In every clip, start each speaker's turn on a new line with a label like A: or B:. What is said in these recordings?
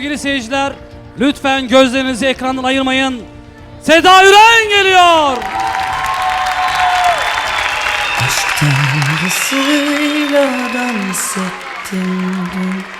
A: sevgili seyirciler. Lütfen gözlerinizi ekrandan ayırmayın. Seda Üren geliyor.
B: Tanrısıyla dans ettim dün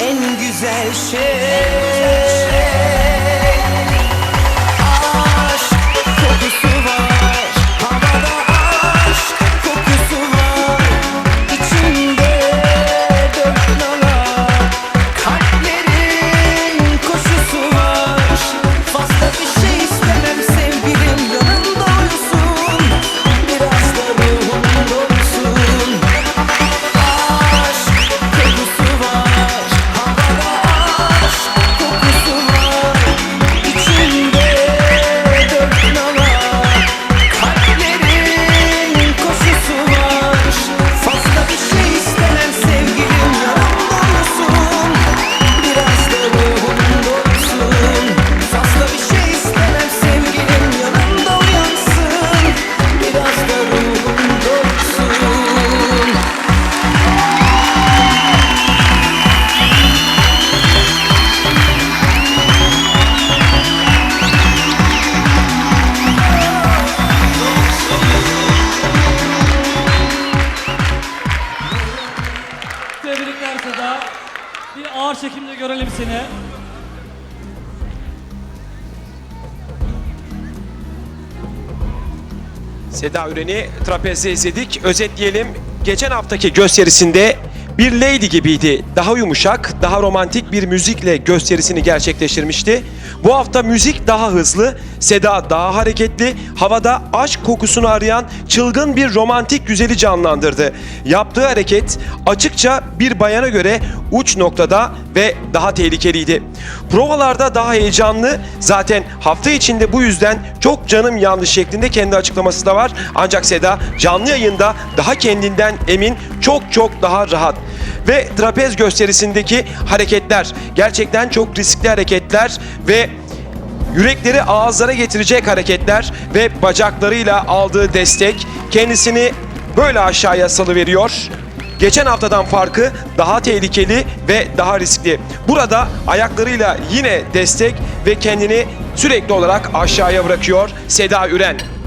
B: gelen en güzel şey
A: ağır çekimde görelim seni.
C: Seda Üren'i trapezde izledik. Özetleyelim. Geçen haftaki gösterisinde bir lady gibiydi. Daha yumuşak, daha romantik bir müzikle gösterisini gerçekleştirmişti. Bu hafta müzik daha hızlı, Seda daha hareketli, havada aşk kokusunu arayan çılgın bir romantik güzeli canlandırdı. Yaptığı hareket açıkça bir bayana göre uç noktada ve daha tehlikeliydi. Provalarda daha heyecanlı, zaten hafta içinde bu yüzden çok canım yandı şeklinde kendi açıklaması da var. Ancak Seda canlı yayında daha kendinden emin, çok çok daha rahat. Ve trapez gösterisindeki hareketler gerçekten çok riskli hareketler ve yürekleri ağızlara getirecek hareketler ve bacaklarıyla aldığı destek kendisini böyle aşağıya salıveriyor. Geçen haftadan farkı daha tehlikeli ve daha riskli. Burada ayaklarıyla yine destek ve kendini sürekli olarak aşağıya bırakıyor Seda Üren.